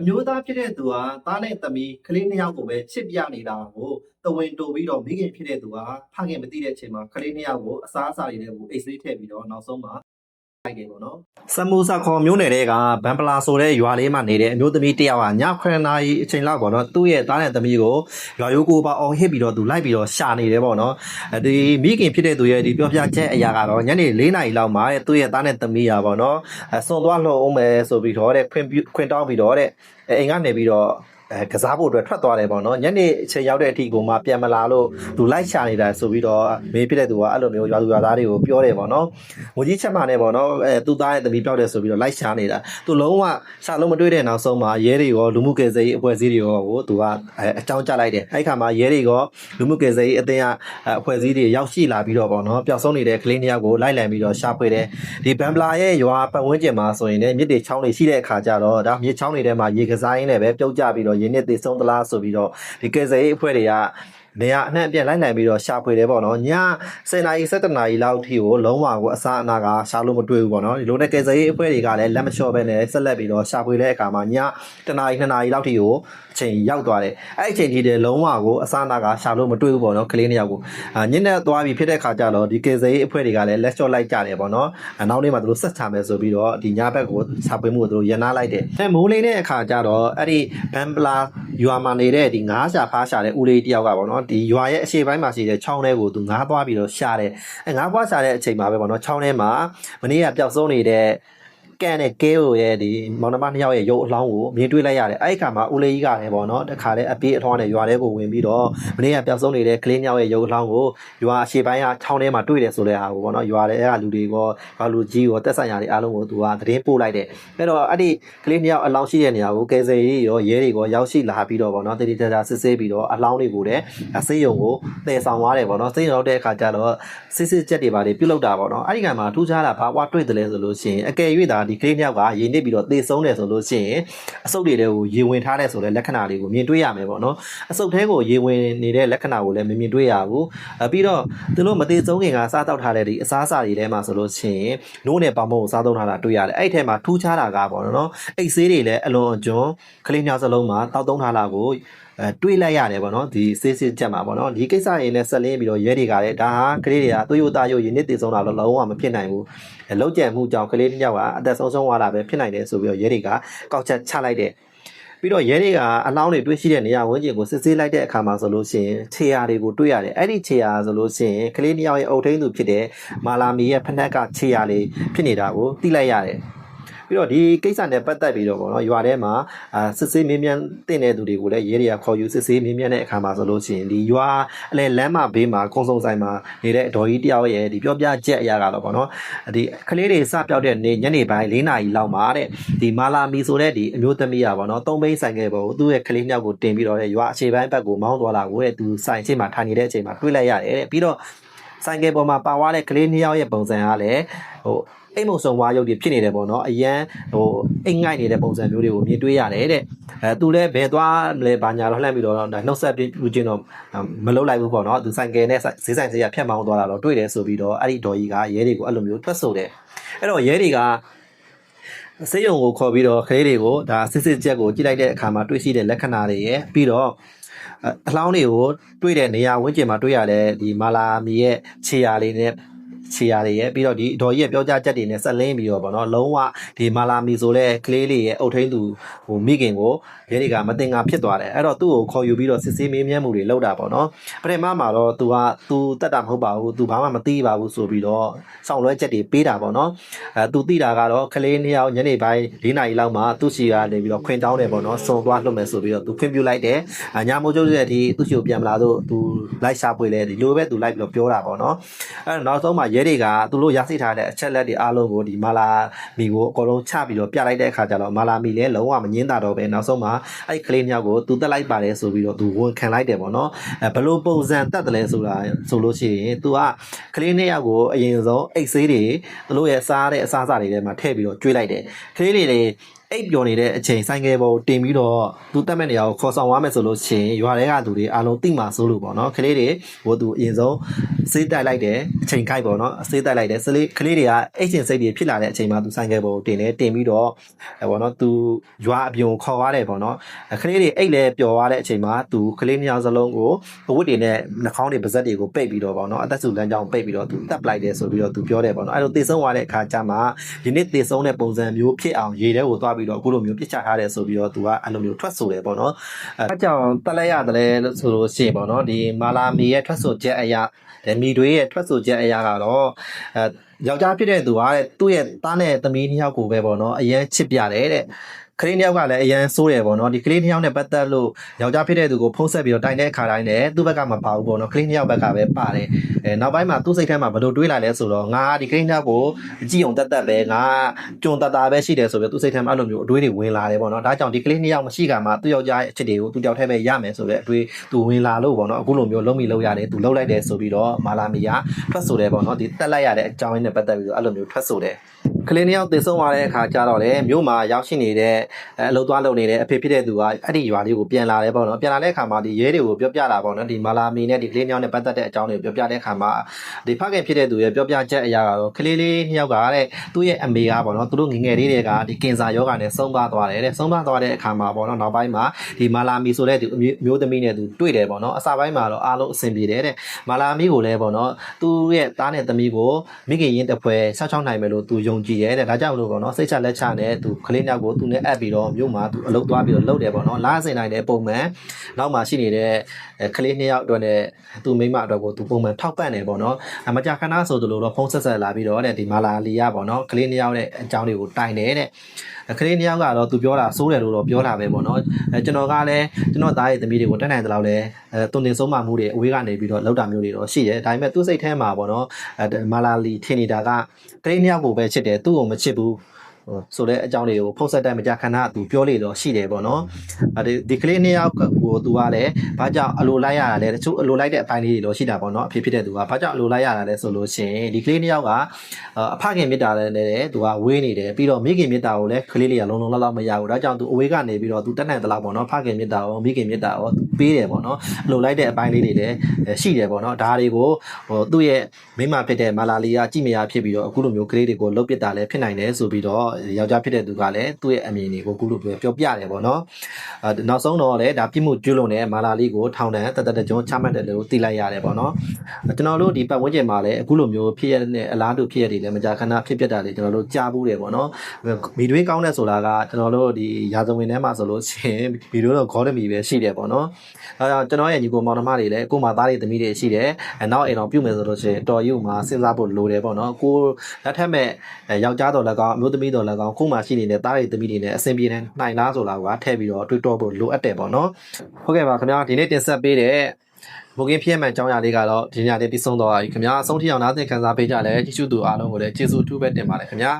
အမျိုးသားဖြစ်တဲ့သူကသားနဲ့သမီးကလေးနှစ်ယောက်ကိုပဲချစ်ပြနေတာကိုတဝင်တိုပြီးတော့မိခင်ဖြစ်တဲ့သူကဖခင်မသိတဲ့အချိန်မှာကလေးနှစ်ယောက်ကိုအစားအစာတွေနဲ့ကိုအိတ်ဆေးထည့်ပြီးတော့နောက်ဆုံးမှာလို က်တယ်ပေါ့နော်စမူစာခေါ်မျိုးနယ်တွေကဘန်ပလာဆိုတဲ့ရွာလေးမှာနေတဲ့အမျိုးသမီးတစ်ယောက်ကည9နာရီအချိန်လောက်ပေါ့နော်သူ့ရဲ့သားနဲ့သမီးကိုရွာရိုးကိုပါအောင်ဟစ်ပြီးတော့သူလိုက်ပြီးတော့ရှာနေတယ်ပေါ့နော်အဲဒီမိခင်ဖြစ်တဲ့သူရဲ့ဒီပြောပြချက်အရာကတော့ညနေ4နာရီလောက်မှာတဲ့သူ့ရဲ့သားနဲ့သမီးရာပေါ့နော်အစွန်သွားလှုပ်အောင်မယ်ဆိုပြီးတော့တဲ့ခွင့်ပြုခွင့်တောင်းပြီးတော့တဲ့အဲအိမ်ကနေပြီးတော့ အဲကစားဖို့အတွက်ထွက်သွားတယ်ပေါ့နော်ညနေအချိန်ရောက်တဲ့အထိကိုမှပြန်မလာလို့သူလိုက်ရှာနေတာဆိုပြီးတော့မေးဖြစ်တဲ့သူကအဲ့လိုမျိုးရွာသူရွာသားတွေကိုပြောတယ်ပေါ့နော်ငိုကြီးချက်မှနဲ့ပေါ့နော်အဲသူ့သားရဲ့သမီးပြောက်တယ်ဆိုပြီးတော့လိုက်ရှာနေတာသူလုံးဝရှာလုံးမတွေ့တဲ့နောက်ဆုံးမှာရဲတွေရောလူမှုကယ်ဆယ်ရေးအဖွဲ့အစည်းတွေရောကိုသူကအဲအကြောင်းကြားလိုက်တယ်အဲ့ခါမှာရဲတွေရောလူမှုကယ်ဆယ်ရေးအသင်းကအဲအဖွဲ့အစည်းတွေရောက်ရှိလာပြီးတော့ပေါ့နော်ပျောက်ဆုံးနေတဲ့ကလေးနှစ်ယောက်ကိုလိုက်လံပြီးတော့ရှာဖွေတယ်ဒီဘန်ပလာရဲ့ရွာပတ်ဝန်းကျင်မှာဆိုရင်လည်းမြစ်တွေချောင်းတွေရှိတဲ့အခါကျတော့ဒါမြစ်ချောင်းတွေထဲမှာရေကစားရင်းနဲ့ပဲပြုတ်ကျပြီးတော့ရင်းနှစ်သေးဆုံးသလားဆိုပြီးတော့ဒီကယ်ဆယ်ရေးအဖွဲ့တွေက နေရာအနှံ့အပြည့်လိုက်နိုင်ပြီးတော့ရှာဖွေတယ်ပေါ့နော်ည10နာရီ17နာရီလောက်ထိကိုလုံးဝကိုအစားအနာကရှာလို့မတွေ့ဘူးပေါ့နော်ဒီလိုနဲ့ကယ်ဆယ်ရေးအဖွဲ့တွေကလည်းလက်မလျှော့ပဲနဲ့ဆက်လက်ပြီးတော့ရှာဖွေတဲ့အခါမှာည1နာရီ2နာရီလောက်ထိကိုအချိန်ရောက်သွားတယ်အဲ့အချိန်ထိတည်းလုံးဝကိုအစားအနာကရှာလို့မတွေ့ဘူးပေါ့နော်ကလေးနှစ်ယောက်ကိုအာညနေသွားပြီးဖြစ်တဲ့အခါကျတော့ဒီကယ်ဆယ်ရေးအဖွဲ့တွေကလည်းလက်လျှော့လိုက်ကြတယ်ပေါ့နော်အနောက်နေ့မှာသူတို့ဆက်ချမယ်ဆိုပြီးတော့ဒီညဘက်ကိုရှာဖွေမှုကိုသူတို့ရန်နာလိုက်တယ်အဲမိုးလင်းတဲ့အခါကျတော့အဲ့ဒီဘန်ပလာရွာမှာနေတဲ့ဒီငားရှာဖားရှာတဲ့ဦးလေးတယောက်ကပေါ့နော်ဒီရွာရဲ့အရှေ့ပိုင်းမှာရှိတဲ့ချောင်းထဲကိုသူငားသွားပြီးတော့ရှာတယ်အဲငားပွားရှာတဲ့အချိန်မှာပဲပေါ့နော်ချောင်းထဲမှာမနေ့ကပျောက်ဆုံးနေတဲ့ ကန်နဲ့ကဲကိုရဲ့ဒီမောင်နှမနှစ်ယောက်ရဲ့ရုပ်အလောင်းကိုမြင်တွေ့လိုက်ရတယ်အဲ့ဒီခါမှာဦးလေးကြီးကလည်းပေါ့နော်တခါလဲအပြေးအထွားနဲ့ရွာထဲကိုဝင်ပြီးတော့မနေ့ကပျောက်ဆုံးနေတဲ့ကလေးနှစ်ယောက်ရဲ့ရုပ်အလောင်းကိုရွာအရှေ့ပိုင်းကချောင်းထဲမှာတွေ့တယ်ဆိုတဲ့ဟာကိုပေါ့နော်ရွာထဲကလူတွေရောရွာလူကြီးရောတက်ဆိုင်ရာတွေအားလုံးကိုသူကသတင်းပို့လိုက်တယ်အဲ့တော့အဲ့ဒီကလေးနှစ်ယောက်အလောင်းရှိတဲ့နေရာကိုကယ်ဆယ်ရေးရောရဲတွေရောရောက်ရှိလာပြီးတော့ပေါ့နော်တတိတတာစစ်ဆေးပြီးတော့အလောင်းတွေကိုလည်းဆေးရုံကိုတည်ဆောင်သွားတယ်ပေါ့နော်ဆေးရုံရောက်တဲ့အခါကျတော့စစ်စစ်ချက်တွေပါတွေပြုတ်လောက်တာပေါ့နော်အဲ့ဒီကံမှာထူးခြားတာဘာဝတွေ့တယ်လဲဆိုလို့ရှိရင်အကယ်၍သာဒီကလေးနှစ်ယောက်ကရေနစ်ပြီးတော့သေဆုံးတယ်ဆိုလို့ရှိရင်အဆုတ်တွေတဲကိုရေဝင်ထားတဲ့ဆိုတဲ့လက္ခဏာလေးကိုမြင်တွေ့ရမယ်ပေါ့နော်အဆုတ်ထဲကိုရေဝင်နေတဲ့လက္ခဏာကိုလည်းမမြင်တွေ့ရဘူးအပြီးတော့သူတို့မသေးဆုံးခင်ကစားတောက်ထားတဲ့ဒီအစားအစာတွေထဲမှာဆိုလို့ရှိရင်နိုးနဲ့ပေါင်မုံကိုစားသုံးထားတာတွေ့ရတယ်အဲ့ဒီထဲမှာထူးခြားတာကပေါ့နော်အိတ်ဆေးတွေလည်းအလွန်အကျွံကလေးညစလုံးမှာတောက်သုံးထားတာကို အဲတွေးလိုက်ရတယ်ပေါ့နော်ဒီစေးစစ်ချက်မှာပေါ့နော်ဒီကိစ္စရင်းနဲ့ဆက်လင်းပြီးတော့ရဲတွေကလည်းဒါဟာကလေးတွေကသွေးရိုးသားရိုးရင်းနစ်တည်ဆုံးတာတော့လုံးဝမဖြစ်နိုင်ဘူးအဲလောက်ကျန်မှုကြောင့်ကလေးတစ်ယောက်ကအသက်ဆုံးရှုံးသွားတာပဲဖြစ်နိုင်တယ်ဆိုပြီးတော့ရဲတွေကကောက်ချက်ချလိုက်တယ်ပြီးတော့ရဲတွေကအလောင်းတွေတွေ့ရှိတဲ့နေရာဝန်းကျင်ကိုစစ်ဆေးလိုက်တဲ့အခါမှာဆိုလို့ရှိရင်ခြေရာတွေကိုတွေ့ရတယ်အဲ့ဒီခြေရာဆိုလို့ရှိရင်ကလေးတစ်ယောက်ရဲ့အုပ်ထိန်းသူဖြစ်တဲ့မာလာမီရဲ့ဖနက်ကခြေရာလေးဖြစ်နေတာကိုသိလိုက်ရတယ် ပြီးတော့ဒီကိစ္စနဲ့ပတ်သက်ပြီးတော့ပေါ့နော်ရွာထဲမှာအာစစ်ဆေးမင်းမြန်တင်တဲ့သူတွေကိုလည်းရဲတွေကခေါ်ယူစစ်ဆေးမင်းမြန်တဲ့အခါမှာဆိုလို့ရှိရင်ဒီရွာအလဲလမ်းမဘေးမှာကုန်းစုံဆိုင်မှာနေတဲ့အတော်ကြီးတယောက်ရဲ့ဒီပြောပြချက်အရာကတော့ပေါ့နော်ဒီကလေးတွေစပြောက်တဲ့နေ့ညနေပိုင်း၄နာရီလောက်မှာတဲ့ဒီမာလာမီဆိုတဲ့ဒီအမျိုးသမီးอ่ะပေါ့နော်သုံးဘိန်းဆိုင်ခဲ့ပေါ့သူ့ရဲ့ကလေးမြောက်ကိုတင်ပြီးတော့တဲ့ရွာအခြေပိုင်းဘက်ကိုမောင်းသွားလာကိုတဲ့သူဆိုင်ချင်းမှာထိုင်နေတဲ့အချိန်မှာတွေ့လိုက်ရတယ်တဲ့ပြီးတော့ဆိုင်ကယ်ပေါ်မှာပါသွားတဲ့ကလေးနှစ်ယောက်ရဲ့ပုံစံကလည်းဟို အိမ်မုံဆုံဝါရုပ်တွေဖြစ်နေတယ်ပေါ့နော်အရန်ဟိုအိမ်ငိုက်နေတဲ့ပုံစံမျိုးတွေကိုမြင်တွေ့ရတယ်တဲ့အဲသူလည်းဘယ်သွားလဲဘာညာတော့လှမ်းပြီးတော့နှုတ်ဆက်ပြီးချင်းတော့မလုပ်လိုက်ဘူးပေါ့နော်သူဆိုင်ကယ်နဲ့ဈေးဆိုင်ဈေးရဖြတ်မောင်းသွားတာတော့တွေ့တယ်ဆိုပြီးတော့အဲ့ဒီဒေါ်ကြီးကရဲတွေကိုအဲ့လိုမျိုးထွက်ဆိုတယ်အဲ့တော့ရဲတွေကစေယုံကိုခေါ်ပြီးတော့ကလေးတွေကိုဒါစစ်စစ်ချက်ကိုကြည့်လိုက်တဲ့အခါမှာတွေ့ရှိတဲ့လက္ခဏာတွေရဲ့ပြီးတော့အလောင်းတွေကိုတွေ့တဲ့နေရာဝန်းကျင်မှာတွေ့ရတဲ့ဒီမာလာမီရဲ့ခြေရာလေးနဲ့ ခြေရာတွေရဲ့ပြီးတော့ဒီဒေါ်ကြီးရဲ့ပြောကြားချက်တွေနဲ့ဆက်လင်းပြီးတော့ဗောနော်လုံးဝဒီမာလာမီဆိုတဲ့ကလေးလေးရဲ့အုတ်ထင်းသူဟိုမိခင်ကိုရဲတွေကမတင်ငါဖြစ်သွားတယ်အဲ့တော့သူ့ကိုခေါ်ယူပြီးတော့စစ်ဆေးမေးမြန်းမှုတွေလုပ်တာဗောနော်ပထမမှာတော့သူကသူတက်တာမဟုတ်ပါဘူးသူဘာမှမသိပါဘူးဆိုပြီးတော့စောင့်လွဲချက်တွေပေးတာဗောနော်အဲသူသိတာကတော့ကလေးနှစ်ယောက်ညနေပိုင်း၄နာရီလောက်မှာသူ့ရှိကနေပြီးတော့ခွင်တောင်းတယ်ဗောနော်စုံသွားလှုပ်မယ်ဆိုပြီးတော့သူခွင်ပြလိုက်တယ်ညမိုးကျုပ်ရဲ့ဒီသူ့ရှိကိုပြန်မလာတော့သူလိုက်ရှာပွေလဲဒီလိုပဲသူလိုက်ပြီးတော့ပြောတာဗောနော်အဲ့တော့နောက်ဆုံးမှာရဲတွေကသူတို့ရရှိထားတဲ့အချက်လက်တွေအားလုံးကိုဒီမာလာမီကိုအကုန်လုံးချပြီးတော့ပြလိုက်တဲ့အခါကျတော့မာလာမီလည်းလုံးဝမငင်းတာတော့ပဲနောက်ဆုံးမှာအဲ့ကလေးမြောက်ကိုသူတက်လိုက်ပါတယ်ဆိုပြီးတော့သူဝန်ခံလိုက်တယ်ပေါ့နော်အဲဘလို့ပုံစံတက်တယ်လဲဆိုတာဆိုလို့ရှိရင်သူကကလေးနှစ်ယောက်ကိုအရင်ဆုံးအိတ်ဆေးတွေသူတို့ရဲ့စားတဲ့အစားအစာတွေထဲမှာထည့်ပြီးတော့ကျွေးလိုက်တယ်ကလေးတွေလည်းအိပ်ပျော်နေတဲ့အချိန်ဆိုင်ကယ်ပေါ်တင်ပြီးတော့သူတက်မဲ့နေရာကိုခေါ်ဆောင်သွားမယ်ဆိုလို့ရှိရင်ရွာထဲကလူတွေအားလုံးတိမာဆိုးလို့ပေါ့နော်ကလေးတွေဟိုသူအရင်ဆုံးစေးတိုက်လိုက်တယ် အချိန်ခိုက်ပေါ့နော်စေးတိုက်လိုက်တယ်စလေးကလေးတွေကအိတ်ချင်စိတ်တွေဖြစ်လာတဲ့အချိန်မှာသူဆိုင်ကယ်ပေါ်တင်တယ်တင်ပြီးတော့အဲပေါ့နော်သူရွာအပြင်ကိုခေါ်သွားတယ်ပေါ့နော်ကလေးတွေအိတ်လဲပျော်သွားတဲ့အချိန်မှာသူကလေးနှစ်ယောက်စလုံးကိုအဝတ်တွေနဲ့နှာခေါင်းတွေပါးစပ်တွေကိုပိတ်ပြီးတော့ပေါ့နော်အသက်စုလမ်းကြောင်းပိတ်ပြီးတော့သူတက်ပလိုက်တယ်ဆိုပြီးတော့သူပြောတယ်ပေါ့နော်အဲ့လိုတေဆုံးသွားတဲ့အခါကျမှဒီနေ့တေဆုံးတဲ့ပုံစံမျိုးဖြစ်အောင်ရေထဲကိုသွားပြီးတော့အခုလိုမျိုးပြစ်ချထားတယ်ဆိုပြီးတော့သူကအဲ့လိုမျိုးထွက်ဆိုတယ်ပေါ့နော်အဲကြောင့်တက်လိုက်ရတယ်လို့ဆိုလို့ရှိရင်ပေါ့နော်ဒီမာလာမီရဲ့ထွက်ဆိုချက်အရာမီတွေရဲ့ထွက်ဆိုချက်အရာကတော့အဲယောက်ျားဖြစ်တဲ့သူကတဲ့သူ့ရဲ့သားနဲ့သမီးနှစ်ယောက်ကိုပဲပေါ့နော်အရန်ချစ်ပြတယ်တဲ့ ကလေးနှစ်ယောက်ကလည်းအရန်ဆိုးတယ်ပေါ့နော်ဒီကလေးနှစ်ယောက်နဲ့ပတ်သက်လို့ယောက်ျားဖြစ်တဲ့သူကိုဖုံးဆက်ပြီးတော့တိုင်တဲ့အခါတိုင်းလည်းသူ့ဘက်ကမပါဘူးပေါ့နော်ကလေးနှစ်ယောက်ဘက်ကပဲပါတယ်အဲနောက်ပိုင်းမှာသူ့စိတ်ထဲမှာဘယ်လိုတွေးလာလဲဆိုတော့ငါဒီကလေးနှစ်ယောက်ကိုအကြည့်အောင်တက်တက်ပဲငါကြုံတတာပဲရှိတယ်ဆိုပြီးသူ့စိတ်ထဲမှာအဲ့လိုမျိုးအတွေးတွေဝင်လာတယ်ပေါ့နော်ဒါကြောင့်ဒီကလေးနှစ်ယောက်မရှိကမှသူ့ယောက်ျားရဲ့အချစ်တွေကိုသူတယောက်တည်းပဲရမယ်ဆိုတဲ့အတွေးသူဝင်လာလို့ပေါ့နော်အခုလိုမျိုးလုံးမိလုံးရတယ်သူလုံးလိုက်တယ်ဆိုပြီးတော့မာလာမီယာထွက်ဆိုတယ်ပေါ့နော်ဒီတက်လိုက်ရတဲ့အကြောင်းရင်းနဲ့ပတ်သက်ပြီးတော့အဲ့လိုမျိုးထွက်ဆိုတယ် ကလေးနှစ်ယောက်သေဆုံးသွားတဲ့အခါကျတော့လေမြို့မှာရောက်ရှိနေတဲ့အအလုပ်သွားလုပ်နေတဲ့အဖေဖြစ်တဲ့သူကအဲ့ဒီရွာလေးကိုပြန်လာတယ်ပေါ့နော်ပြန်လာတဲ့အခါမှာဒီရဲတွေကိုပြောပြတာပေါ့နော်ဒီမာလာမီနဲ့ဒီကလေးနှစ်ယောက်နဲ့ပတ်သက်တဲ့အကြောင်းတွေကိုပြောပြတဲ့အခါမှာဒီဖခင်ဖြစ်တဲ့သူရဲ့ပြောပြချက်အရာကတော့ကလေးလေးနှစ်ယောက်ကတဲ့သူ့ရဲ့အမေကပေါ့နော်သူတို့ငယ်ငယ်လေးတွေကဒီကင်ဆာယောဂါနဲ့ဆုံးသွားသွားတယ်တဲ့ဆုံးသွားသွားတဲ့အခါမှာပေါ့နော်နောက်ပိုင်းမှာဒီမာလာမီဆိုတဲ့ဒီအမျိုးမျိုးသမီးနဲ့သူတွေ့တယ်ပေါ့နော်အစပိုင်းမှာတော့အားလုံးအဆင်ပြေတယ်တဲ့မာလာမီကိုလည်းပေါ့နော်သူ့ရဲ့သားနဲ့သမီးကိုမိခင်ရင်းတစ်ဖွဲဆောက်ချောင်းနိုင်မယ်လို့သူယုံကြည်တယ်တဲ့ဒါကြောင့်လို့ပေါ့နော်စိတ်ချလက်ချနဲ့သူကလေးနောက်ကိုသူနဲ့အပ်ပြီးတော့မြို့မှာသူအလုပ်သွားပြီးတော့လုပ်တယ်ပေါ့နော်လားစင်နိုင်တဲ့ပုံမှန်နောက်မှာရှိနေတဲ့အဲကလေးနှစ်ယောက်အတွက်နဲ့သူမိမအတွက်ကိုသူပုံမှန်ထောက်ပံ့တယ်ပေါ့နော်အမကြခဏဆိုသလိုတော့ဖုန်းဆက်ဆက်လာပြီးတော့တဲ့ဒီမာလာလီယာပေါ့နော်ကလေးနှစ်ယောက်ရဲ့အကြောင်းတွေကိုတိုင်တယ်တဲ့ကလေးနှစ်ယောက်ကတော့သူပြောတာစိုးတယ်လို့တော့ပြောတာပဲပေါ့နော်အဲကျွန်တော်ကလည်းကျွန်တော်သားရဲ့သမီးတွေကိုတက်နိုင်တဲ့လောက်လဲအဲတုန်တင်ဆုံးမမှုတွေအဝေးကနေပြီးတော့လောက်တာမျိုးတွေတော့ရှိတယ်ဒါပေမဲ့သူ့စိတ်ထဲမှာပေါ့နော်အဲမာလာလီထင်နေတာကကလေးနှစ်ယောက်ကိုပဲချစ်တယ်သူ့ကိုမချစ်ဘူးဟို ဆိုတဲ့အကြောင်းတွေကိုဖုတ်ဆက်တိုင်းမကြခဏသူပြောလေတော့ရှိတယ်ပေါ့နော်အဲဒီဒီကလေးနှစ်ယောက်ကိုသူကလည်းဘာကြောင့်အလိုလိုက်ရတာလဲတချို့အလိုလိုက်တဲ့အပိုင်းလေးတွေတော့ရှိတာပေါ့နော်အဖေဖြစ်တဲ့သူကဘာကြောင့်အလိုလိုက်ရတာလဲဆိုလို့ရှိရင်ဒီကလေးနှစ်ယောက်ကအဖခင်မေတ္တာလည်းလည်းသူကဝေးနေတယ်ပြီးတော့မိခင်မေတ္တာကိုလည်းကလေးလေးကလုံးလုံးလောက်လောက်မရဘူးဒါကြောင့်သူအဝေးကနေပြီးတော့သူတက်နိုင်တဲ့လောက်ပေါ့နော်ဖခင်မေတ္တာရောမိခင်မေတ္တာရောသူပေးတယ်ပေါ့နော်အလိုလိုက်တဲ့အပိုင်းလေးတွေလည်းရှိတယ်ပေါ့နော်ဒါတွေကိုဟိုသူ့ရဲ့မိမဖြစ်တဲ့မာလာလီယာကြည့်မရဖြစ်ပြီးတော့အခုလိုမျိုးကလေးတွေကိုလှုပ်ပစ်တာလည်းဖြစ်နိုင်တယ်ဆိုပြီးတော့ယောက်ျားဖြစ်တဲ့သူကလည်းသူ့ရဲ့အမြင်တွေကိုအခုလိုပြောပြတယ်ပေါ့နော်အဲနောက်ဆုံးတော့လည်းဒါပြစ်မှုကျွလွန်တဲ့မာလာလီကိုထောင်ဒဏ်တသက်တကြုံချမှတ်တယ်လို့သိလိုက်ရတယ်ပေါ့နော်ကျွန်တော်တို့ဒီပတ်ဝန်းကျင်မှာလည်းအခုလိုမျိုးဖြစ်ရတဲ့အလားတူဖြစ်ရတွေလည်းမကြာခဏဖြစ်ပျက်တာတွေကျွန်တော်တို့ကြားဘူးတယ်ပေါ့နော်မီတွေးကောင်းတဲ့ဆိုတာကကျွန်တော်တို့ဒီရာဇဝင်ထဲမှာဆိုလို့ရှိရင်မီတို့တော့ဂေါ်ဒမီပဲရှိတယ်ပေါ့နော်အဲတော့ကျွန်တော်ရဲ့ညီကိုမောင်နှမတွေလည်းကို့မှာသားတွေသမီးတွေရှိတယ်အဲနောက်အိမ်တော်ပြုတ်မယ်ဆိုလို့ရှိရင်တော်ရုံမှာစဉ်းစားဖို့လိုတယ်ပေါ့နော်ကိုလက်ထက်မဲ့ယောက်ျားတော်လည်းကောင်းအမျိုးသမီးတော်လည်းကောင်းကို့မှာရှိနေတဲ့သားတွေသမီးတွေနဲ့အဆင်ပြေနိုင်လားဆိုတာကထည့်ပြီးတော့တွေးတောဖို့လိုအပ်တယ်ပေါ့နော်ဟုတ်ကဲ့ပါခင်ဗျာဒီနေ့တင်ဆက်ပေးတဲ့ဘုကင်းဖြစ်မဲ့အကြောင်းအရာလေးကတော့ဒီညလေးပြီးဆုံးသွားပြီခင်ဗျာအဆုံးထိအောင်နားသင်ခန်းစားပေးကြလဲကြည့်ရှုသူအားလုံးကိုလည်းကျေးဇူးအထူးပဲတင်ပါတယ်ခင်ဗျာ